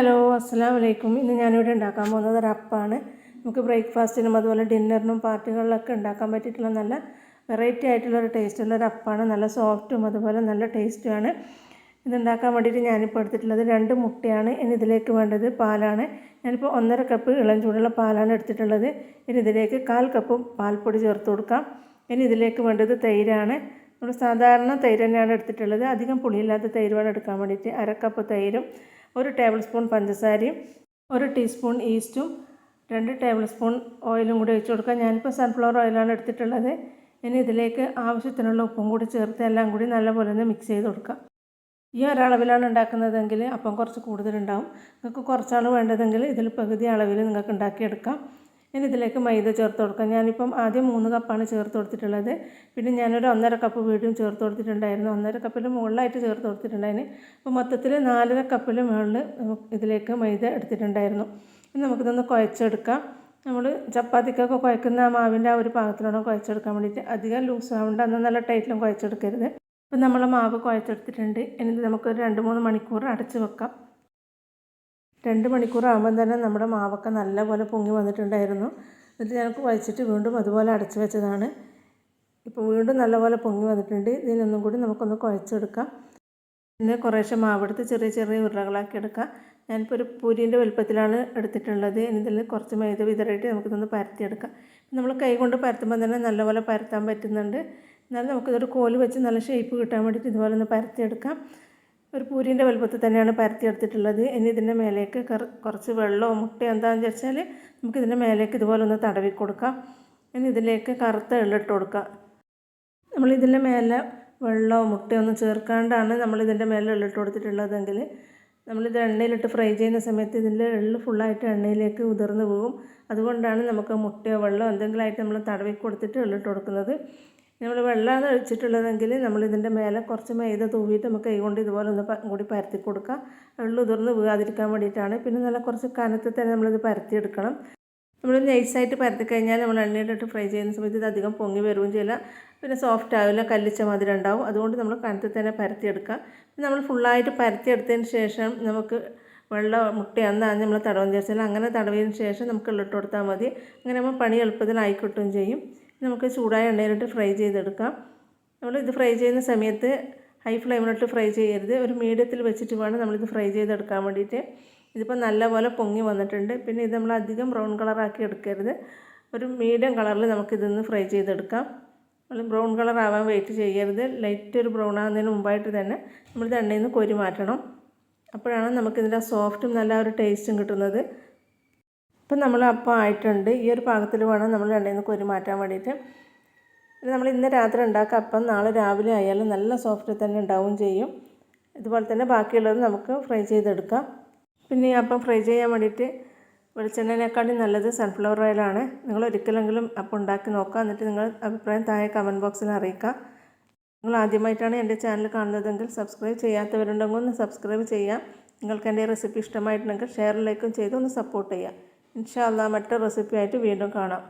Hello അസ്സാം വലൈക്കും ഇന്ന് ഞാനിവിടെ ഉണ്ടാക്കാൻ പോകുന്നത് അപ്പമാണ് നമുക്ക് ബ്രേക്ക്ഫാസ്റ്റിനും അതുപോലെ ഡിന്നറിനും പാർട്ടികളിലൊക്കെ ഉണ്ടാക്കാൻ പറ്റിയിട്ടുള്ള നല്ല വെറൈറ്റി ആയിട്ടുള്ള ഒരു ടേസ്റ്റുള്ള റപ്പാണ് നല്ല സോഫ്റ്റും അതുപോലെ നല്ല ടേസ്റ്റുമാണ് ഇതുണ്ടാക്കാൻ വേണ്ടിയിട്ട് ഞാനിപ്പോൾ എടുത്തിട്ടുള്ളത് രണ്ട് മുട്ടയാണ്. ഇനി ഇതിലേക്ക് വേണ്ടത് പാലാണ്. ഞാനിപ്പോൾ ഒന്നര കപ്പ് ഇളം ചൂടുള്ള പാലാണ് എടുത്തിട്ടുള്ളത്. ഇനി ഇതിലേക്ക് കാൽ കപ്പ് പാൽപ്പൊടി ചേർത്ത് കൊടുക്കാം. ഇനി ഇതിലേക്ക് വേണ്ടത് തൈരാണ്. നമ്മൾ സാധാരണ തൈര് തന്നെയാണ് എടുത്തിട്ടുള്ളത്. അധികം പുളിയില്ലാത്ത തൈരുമാണ് എടുക്കാൻ വേണ്ടിയിട്ട്. അരക്കപ്പ് കപ്പ് തൈരും ഒരു ടേബിൾ സ്പൂൺ പഞ്ചസാരയും ഒരു ടീസ്പൂൺ ഈസ്റ്റും രണ്ട് ടേബിൾ സ്പൂൺ ഓയിലും കൂടി ഒഴിച്ച് കൊടുക്കുക. ഞാനിപ്പോൾ സൺഫ്ലവർ ഓയിലാണ് എടുത്തിട്ടുള്ളത്. ഇനി ഇതിലേക്ക് ആവശ്യത്തിനുള്ള ഉപ്പും കൂടി ചേർത്ത് എല്ലാം കൂടി നല്ലപോലെ ഒന്ന് മിക്സ് ചെയ്ത് കൊടുക്കുക. ഈ ഒരളവിലാണ് ഉണ്ടാക്കുന്നതെങ്കിൽ അപ്പം കുറച്ച് കൂടുതലുണ്ടാവും. നിങ്ങൾക്ക് കുറച്ചാണ് വേണ്ടതെങ്കിൽ ഇതിൽ പകുതി അളവിൽ നിങ്ങൾക്ക് ഉണ്ടാക്കിയെടുക്കാം. ഇനി ഇതിലേക്ക് മൈദ ചേർത്ത് കൊടുക്കാം. ഞാനിപ്പം ആദ്യം മൂന്ന് കപ്പാണ് ചേർത്ത് കൊടുത്തിട്ടുള്ളത്. പിന്നെ ഞാനൊരു ഒന്നര കപ്പ് വീണ്ടും ചേർത്ത് കൊടുത്തിട്ടുണ്ടായിരുന്നു. ഒന്നര കപ്പിൽ മുകളിലായിട്ട് ചേർത്ത് കൊടുത്തിട്ടുണ്ടായിരുന്നു. അപ്പോൾ മൊത്തത്തിൽ നാലര കപ്പിൽ മുകളിൽ ഇതിലേക്ക് മൈദ എടുത്തിട്ടുണ്ടായിരുന്നു. ഇനി നമുക്കിതൊന്ന് കുഴച്ചെടുക്കാം. നമ്മൾ ചപ്പാത്തിക്കൊക്കെ കുഴക്കുന്ന ആ മാവിന്റെ ആ ഒരു പാകത്തിലൂടെ കുഴച്ചെടുക്കാൻ വേണ്ടിയിട്ട് അധികം ലൂസ് ആവേണ്ട അന്ന് നല്ല ടൈറ്റിലും കുഴച്ചെടുക്കരുത്. ഇപ്പം നമ്മൾ മാവ് കുഴച്ചെടുത്തിട്ടുണ്ട്. ഇനി നമുക്കൊരു രണ്ട് മൂന്ന് മണിക്കൂർ അടച്ച് വെക്കാം. രണ്ട് മണിക്കൂറാകുമ്പം തന്നെ നമ്മുടെ മാവൊക്കെ നല്ലപോലെ പൊങ്ങി വന്നിട്ടുണ്ടായിരുന്നു. എന്നിട്ട് ഞങ്ങൾക്ക് വഴിച്ചിട്ട് വീണ്ടും അതുപോലെ അടച്ചു വെച്ചതാണ്. ഇപ്പോൾ വീണ്ടും നല്ലപോലെ പൊങ്ങി വന്നിട്ടുണ്ട്. ഇതിനൊന്നും കൂടി നമുക്കൊന്ന് കുഴച്ചെടുക്കാം. പിന്നെ കുറേശ്ശെ മാവെടുത്ത് ചെറിയ ചെറിയ ഉരുളകളാക്കി എടുക്കാം. ഞാനിപ്പോൾ ഒരു പൂരീന്റെ വലുപ്പത്തിലാണ് എടുത്തിട്ടുള്ളത്. ഇതിൽ കുറച്ച് മൈദ വിതറിയിട്ട് നമുക്കിതൊന്ന് പരത്തിയെടുക്കാം. നമ്മൾ കൈ കൊണ്ട് പരത്തുമ്പോൾ തന്നെ നല്ലപോലെ പരത്താൻ പറ്റുന്നുണ്ട്. എന്നാലും നമുക്കിതൊരു കോൽ വെച്ച് നല്ല ഷേപ്പ് കിട്ടാൻ വേണ്ടിയിട്ട് ഇതുപോലെ ഒന്ന് പരത്തിയെടുക്കാം. ഒരു പൂരിന്റെ വലുപ്പത്തിൽ തന്നെയാണ് പരത്തിയെടുത്തിട്ടുള്ളത്. ഇനി ഇതിന്റെ മേലേക്ക് കുറച്ച് വെള്ളമോ മുട്ടയോ എന്താണെന്ന് വെച്ചാൽ നമുക്ക് ഇതിന്റെ മേലേക്ക് ഇതുപോലെ ഒന്ന് തടവി കൊടുക്കാം. ഇനി ഇതിലേക്ക് കറുത്ത എള്ളിട്ട് കൊടുക്കാം. നമ്മൾ ഇതിന്റെ മേലെ വെള്ളമോ മുട്ടയോ ഒന്നും ചേർക്കാണ്ടാണ് നമ്മൾ ഇതിന്റെ മേലെ എള്ളിട്ട് കൊടുത്തിട്ടുള്ളതെങ്കിൽ നമ്മളിത് എണ്ണയിലിട്ട് ഫ്രൈ ചെയ്യുന്ന സമയത്ത് ഇതിന്റെ എള്ള് ഫുള്ളായിട്ട് എണ്ണയിലേക്ക് ഉതിർന്നു പോകും. അതുകൊണ്ടാണ് നമുക്ക് മുട്ടയോ വെള്ളമോ എന്തെങ്കിലുമായിട്ട് നമ്മൾ തടവി കൊടുത്തിട്ട് എള്ളിട്ട് കൊടുക്കുന്നത്. നമ്മൾ വെള്ളമാണ് ഒഴിച്ചിട്ടുള്ളതെങ്കിൽ നമ്മൾ ഇതിന്റെ മേലെ കുറച്ച് മൈദ തൂവിയിട്ട് നമുക്ക് കൈ കൊണ്ട് ഇതുപോലെ ഒന്ന് കൂടി പരത്തി കൊടുക്കാം. വെള്ളം ഉതിർന്ന് വീഴാതിരിക്കാൻ വേണ്ടിയിട്ടാണ്. പിന്നെ നല്ല കുറച്ച് കനത്തിൽ തന്നെ നമ്മളിത് പരത്തിയെടുക്കണം. നമ്മൾ നൈസായിട്ട് പരത്തി കഴിഞ്ഞാൽ നമ്മൾ എണ്ണയിലിട്ട് ഫ്രൈ ചെയ്യുന്ന സമയത്ത് ഇത് അധികം പൊങ്ങി വരികയും ചെയ്യില്ല. പിന്നെ സോഫ്റ്റ് ആവില്ല കല്ലിച്ച മധുരം ഉണ്ടാവും. അതുകൊണ്ട് നമ്മൾ കനത്തിൽ തന്നെ പരത്തിയെടുക്കുക നമ്മൾ ഫുള്ളായിട്ട് പരത്തിയെടുത്തതിന് ശേഷം നമുക്ക് വെള്ളം മുട്ട അന്നാണ് നമ്മൾ തടവെന്ന് ചേർച്ചാൽ അങ്ങനെ തടവിയതിന് ശേഷം നമുക്ക് ഉള്ളിട്ട് കൊടുത്താൽ മതി. അങ്ങനെ നമ്മൾ പണി എളുപ്പത്തിലായിക്കിട്ടുകയും ചെയ്യും. നമുക്ക് ചൂടായ എണ്ണയിലിട്ട് ഫ്രൈ ചെയ്തെടുക്കാം. നമ്മൾ ഇത് ഫ്രൈ ചെയ്യുന്ന സമയത്ത് ഹൈ ഫ്ലെയിമിലിട്ട് ഫ്രൈ ചെയ്യരുത്. ഒരു മീഡിയത്തിൽ വെച്ചിട്ട് വേണം നമ്മളിത് ഫ്രൈ ചെയ്തെടുക്കാൻ വേണ്ടിയിട്ട്. ഇതിപ്പോൾ നല്ലപോലെ പൊങ്ങി വന്നിട്ടുണ്ട്. പിന്നെ ഇത് നമ്മൾ അധികം ബ്രൗൺ കളറാക്കി എടുക്കരുത്. ഒരു മീഡിയം കളറിൽ നമുക്കിതൊന്ന് ഫ്രൈ ചെയ്തെടുക്കാം. നമ്മൾ ബ്രൗൺ കളർ ആവാൻ വെയിറ്റ് ചെയ്യരുത്. ലൈറ്റ് ഒരു ബ്രൗൺ ആകുന്നതിന് മുമ്പായിട്ട് തന്നെ നമ്മളിത് എണ്ണയിൽ നിന്ന് കോരി മാറ്റണം. അപ്പോഴാണ് നമുക്കിതിന്റെ സോഫ്റ്റും നല്ല ഒരു ടേസ്റ്റും കിട്ടുന്നത്. ഇപ്പം നമ്മൾ അപ്പം ആയിട്ടുണ്ട്. ഈ ഒരു പാകത്തിൽ വേണം നമ്മൾ രണ്ടിൽ നിന്ന് കോരി മാറ്റാൻ വേണ്ടിയിട്ട്. നമ്മൾ ഇന്ന് രാത്രി ഉണ്ടാക്കുക. അപ്പം നാളെ രാവിലെ ആയാലും നല്ല സോഫ്റ്റ് തന്നെ ഉണ്ടാവും ചെയ്യും. ഇതുപോലെ തന്നെ ബാക്കിയുള്ളത് നമുക്ക് ഫ്രൈ ചെയ്തെടുക്കാം. പിന്നെ ഈ അപ്പം ഫ്രൈ ചെയ്യാൻ വേണ്ടിയിട്ട് വെളിച്ചെണ്ണേക്കാളും നല്ലത് സൺഫ്ലവർ ഓയിലാണ് നിങ്ങൾ ഒരിക്കലെങ്കിലും അപ്പം ഉണ്ടാക്കി നോക്കുക. എന്നിട്ട് നിങ്ങൾ അഭിപ്രായം താഴെ കമന്റ് ബോക്സിൽ അറിയിക്കുക. നിങ്ങൾ ആദ്യമായിട്ടാണ് എന്റെ ചാനൽ കാണുന്നതെങ്കിൽ സബ്സ്ക്രൈബ് ചെയ്യാത്തവരുണ്ടെങ്കിൽ ഒന്ന് സബ്സ്ക്രൈബ് ചെയ്യാം നിങ്ങൾക്ക് എന്റെ റെസിപ്പി ഇഷ്ടമായിട്ടുണ്ടെങ്കിൽ ഷെയർ ലൈക്കും ചെയ്ത് ഒന്ന് സപ്പോർട്ട് ചെയ്യാം ഇൻഷാല്ല മറ്റൊരു റെസിപ്പിയായിട്ട് വീണ്ടും കാണാം.